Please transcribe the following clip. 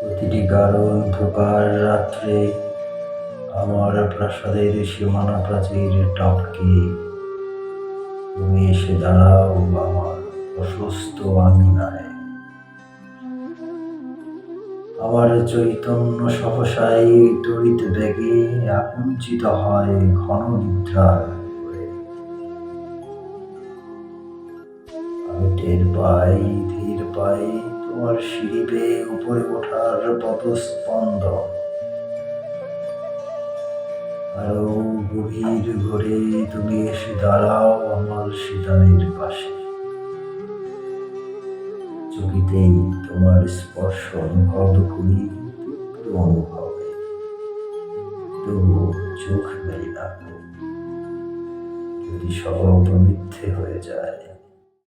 প্রতিটি গাঢ় অন্ধকার রাত্রে আমার প্রাসাদের সীমানা প্রাচীর টপকে। তুমি এসে দাঁড়াও আমার প্রশস্ত আঙিনায়। আমার চৈতন্য সহসায় তড়িৎ বেগে আকুঞ্চিত হয় ঘন নিদ্রার আমি টের পাই, ধীর পাই তোমার সিঁড়ি বেয়ে উপরে ওঠার পদস্পন্দন আরও গভীর ঘরে তুমি এসে দাঁড়াও আমার শীতানের পাশে। চকিতেই তোমার স্পর্শ অনুভব করি অনুভবে। তবু চোখ মেলি না যদি সব মিথ্যে হয়ে যায়